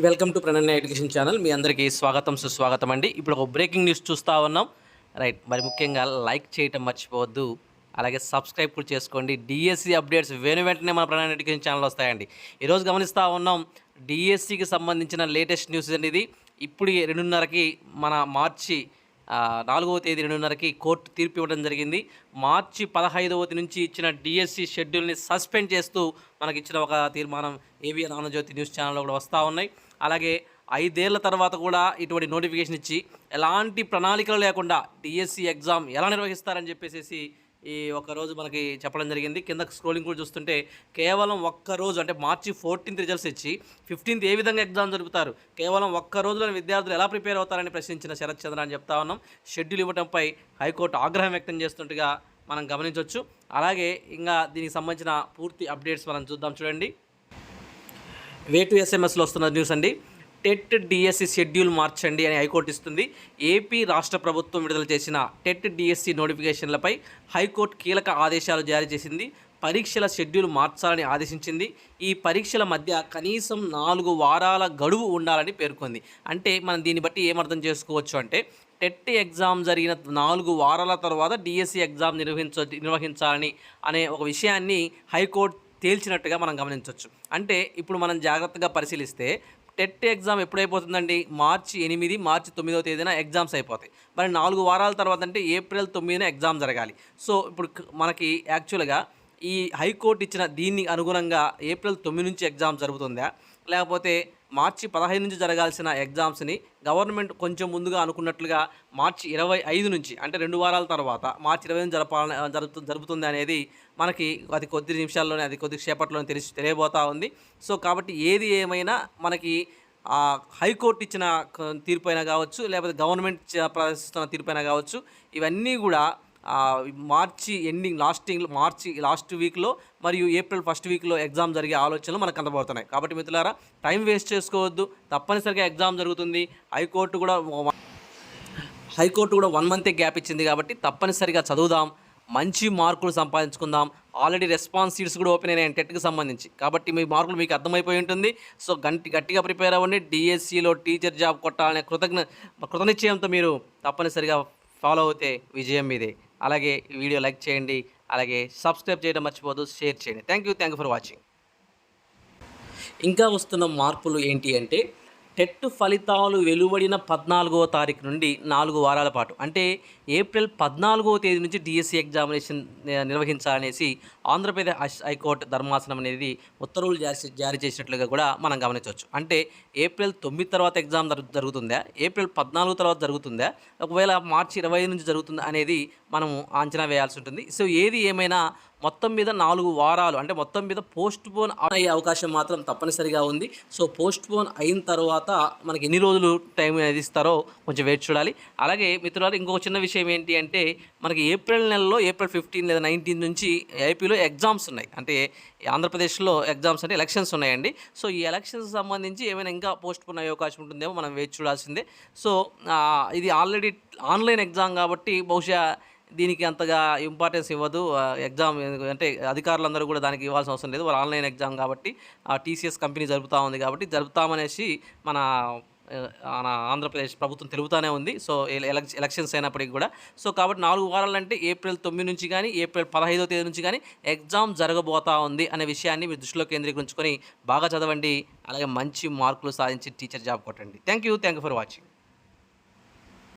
Welcome to Prananya education channel. మీ అందరికీ స్వాగతం సుస్వాగతం అండి. ఇప్పుడు ఒక బ్రేకింగ్ న్యూస్ చూస్తూ ఉన్నాం. రైట్ మరి ముఖ్యంగా లైక్ చేయటం మర్చిపోవద్దు. అలాగే సబ్స్క్రైబ్ కూడా చేసుకోండి. డిఎస్సి అప్డేట్స్ వెను వెంటనే మన ప్రణాళిక ఎడ్యుకేషన్ ఛానల్ వస్తాయండి. ఈరోజు గమనిస్తూ ఉన్నాం డిఎస్సికి సంబంధించిన లేటెస్ట్ న్యూస్ అనేది ఇప్పుడు ఈ రెండున్నరకి మన మార్చి నాలుగవ తేదీ రెండున్నరకి కోర్టు తీర్పు ఇవ్వడం జరిగింది. మార్చి పదహైదవ తేదీ నుంచి ఇచ్చిన డిఎస్సి షెడ్యూల్ని సస్పెండ్ చేస్తూ మనకి ఇచ్చిన ఒక తీర్మానం ఏవిఎన్ ఆంధ్రజ్యోతి న్యూస్ ఛానల్లో కూడా వస్తూ ఉన్నాయి. అలాగే ఐదేళ్ళ తర్వాత కూడా ఇటువంటి నోటిఫికేషన్ ఇచ్చి ఎలాంటి ప్రణాళికలు లేకుండా డిఎస్సి ఎగ్జామ్ ఎలా నిర్వహిస్తారని చెప్పేసి ఈ ఒక్క రోజు మనకి చెప్పడం జరిగింది. కింద స్క్రోలింగ్ కూడా చూస్తుంటే కేవలం ఒక్క రోజు అంటే మార్చి ఫోర్టీన్త్ రిజల్ట్స్ ఇచ్చి ఫిఫ్టీన్త్ ఏ విధంగా ఎగ్జామ్ జరుపుతారు? కేవలం ఒక్క రోజులో విద్యార్థులు ఎలా ప్రిపేర్ అవుతారని ప్రశ్నించిన శరత్ చంద్ర అని చెప్తా ఉన్నాం. షెడ్యూల్ ఇవ్వడంపై హైకోర్టు ఆగ్రహం వ్యక్తం చేస్తుండగా మనం గమనించవచ్చు అలాగే ఇంకా దీనికి సంబంధించిన పూర్తి అప్డేట్స్ మనం చూద్దాం. చూడండి. వే టు ఎస్ఎంఎస్లో వస్తున్న న్యూస్ అండి. టెట్ డిఎస్సి షెడ్యూల్ మార్చండి అని హైకోర్టు ఇస్తుంది. ఏపీ రాష్ట్ర ప్రభుత్వం విడుదల చేసిన టెట్ డిఎస్సి నోటిఫికేషన్లపై హైకోర్టు కీలక ఆదేశాలు జారీ చేసింది. పరీక్షల షెడ్యూల్ మార్చాలని ఆదేశించింది. ఈ పరీక్షల మధ్య కనీసం నాలుగు వారాల గడువు ఉండాలని పేర్కొంది. అంటే మనం దీన్ని బట్టి ఏమర్థం చేసుకోవచ్చు అంటే టెట్ ఎగ్జామ్ జరిగిన నాలుగు వారాల తర్వాత డిఎస్సి ఎగ్జామ్ నిర్వహించ నిర్వహించాలని అనే ఒక విషయాన్ని హైకోర్టు తేల్చినట్టుగా మనం గమనించవచ్చు అంటే ఇప్పుడు మనం జాగ్రత్తగా పరిశీలిస్తే టెట్ ఎగ్జామ్ ఎప్పుడైపోతుందండి? మార్చి ఎనిమిది మార్చి తొమ్మిదవ తేదీన ఎగ్జామ్స్ అయిపోతాయి. మరి నాలుగు వారాల తర్వాత అంటే ఏప్రిల్ తొమ్మిదిన ఎగ్జామ్ జరగాలి. సో ఇప్పుడు మనకి యాక్చువల్గా ఈ హైకోర్టు ఇచ్చిన దీన్ని అనుగుణంగా ఏప్రిల్ తొమ్మిది నుంచి ఎగ్జామ్ జరుగుతుందా? లేకపోతే మార్చి పదహైదు నుంచి జరగాల్సిన ఎగ్జామ్స్ని గవర్నమెంట్ కొంచెం ముందుగా అనుకున్నట్లుగా మార్చి ఇరవై ఐదు నుంచి అంటే రెండు వారాల తర్వాత మార్చి ఇరవై నుంచి జరపాలని జరుపుతు జరుపుతుంది అనేది మనకి అది కొద్ది నిమిషాల్లోనే అది కొద్ది సేపట్లోనే తెలిసి తెలియబోతా ఉంది. సో కాబట్టి ఏది ఏమైనా మనకి హైకోర్టు ఇచ్చిన క- తీర్పు అయినా కావచ్చు లేకపోతే గవర్నమెంట్ ప్రదర్శిస్తున్న తీర్పు అయినా కావచ్చు ఇవన్నీ కూడా March ending lasting March last వీక్లో మరియు ఏప్రిల్ ఫస్ట్ వీక్లో ఎగ్జామ్ జరిగే ఆలోచనలు మనకు కనబడుతున్నాయి. కాబట్టి మిత్రులారా టైం వేస్ట్ చేసుకోవద్దు. తప్పనిసరిగా ఎగ్జామ్ జరుగుతుంది. హైకోర్టు కూడా హైకోర్టు కూడా వన్ మంతే గ్యాప్ ఇచ్చింది కాబట్టి తప్పనిసరిగా చదువుదాం. మంచి మార్కులు సంపాదించుకుందాం. ఆల్రెడీ రెస్పాన్స్ సీట్స్ కూడా ఓపెన్ అయినాయి టెట్కి సంబంధించి. కాబట్టి మీ మార్కులు మీకు అర్థమైపోయి ఉంటుంది. సో గంటి గట్టిగా ప్రిపేర్ అవ్వండి. డిఎస్సిలో టీచర్ జాబ్ కొట్టాలనే కృతజ్ఞ కృతనిశ్చయంతో మీరు తప్పనిసరిగా ఫాలో అవుతే విజయం మీదే. అలాగే వీడియో లైక్ చేయండి అలాగే సబ్స్క్రైబ్ చేయడం మర్చిపోదు షేర్ చేయండి. Thank you thank you for watching ఇంకా వస్తున్న మార్పులు ఏంటి అంటే టెట్ ఫలితాలు వెలువడిన పద్నాలుగవ తారీఖు నుండి నాలుగు వారాల పాటు అంటే ఏప్రిల్ పద్నాలుగవ తేదీ నుంచి డిఎస్సి ఎగ్జామినేషన్ నిర్వహించాలనేసి ఆంధ్రప్రదేశ్ హైకోర్టు ధర్మాసనం అనేది ఉత్తర్వులు జారీ జారీ చేసినట్లుగా కూడా మనం గమనించవచ్చు. అంటే ఏప్రిల్ తొమ్మిది తర్వాత ఎగ్జామ్ జరుగుతుందా? ఏప్రిల్ పద్నాలుగు తర్వాత జరుగుతుందా? ఒకవేళ మార్చి ఇరవై నుంచి జరుగుతుందా అనేది మనము అంచనా వేయాల్సి ఉంటుంది. సో ఏది ఏమైనా మొత్తం మీద నాలుగు వారాలు అంటే మొత్తం మీద పోస్ట్ పోన్ అయ్యే అవకాశం మాత్రం తప్పనిసరిగా ఉంది. సో పోస్ట్ పోన్ అయిన తర్వాత మనకి ఎన్ని రోజులు టైం అనేది ఇస్తారో కొంచెం వెయిట్ చూడాలి. అలాగే మిత్రులారు ఇంకొక చిన్న విషయం ఏంటి అంటే మనకి ఏప్రిల్ నెలలో ఏప్రిల్ ఫిఫ్టీన్ లేదా నైన్టీన్ నుంచి ఏపీలో ఎగ్జామ్స్ ఉన్నాయి. అంటే ఆంధ్రప్రదేశ్లో ఎగ్జామ్స్ అంటే ఎలక్షన్స్ ఉన్నాయండి. సో ఈ ఎలక్షన్స్ సంబంధించి ఏమైనా ఇంకా పోస్ట్ పోన్ అయ్యే అవకాశం ఉంటుందేమో మనం వేచి చూడాల్సిందే. సో ఇది ఆల్రెడీ ఆన్లైన్ ఎగ్జామ్ కాబట్టి బహుశా దీనికి అంతగా ఇంపార్టెన్స్ ఇవ్వదు. ఎగ్జామ్ అంటే అధికారులందరూ కూడా దానికి ఇవ్వాల్సిన అవసరం లేదు. వాళ్ళు ఆన్లైన్ ఎగ్జామ్ కాబట్టి ఆ టీసీఎస్ కంపెనీ జరుపుతూ ఉంది కాబట్టి జరుపుతామనేసి మన మన ఆంధ్రప్రదేశ్ ప్రభుత్వం తెలుగుతూనే ఉంది. సో ఎలక్షన్స్ అయినప్పటికీ కూడా. సో కాబట్టి నాలుగు వారాలంటే ఏప్రిల్ తొమ్మిది నుంచి కానీ ఏప్రిల్ పదహైదో తేదీ నుంచి కానీ ఎగ్జామ్ జరగబోతా ఉంది అనే విషయాన్ని మీరు దృష్టిలో కేంద్రీకరించుకొని బాగా చదవండి. అలాగే మంచి మార్కులు సాధించి టీచర్ జాబ్ కొట్టండి. Thank you thank you for watching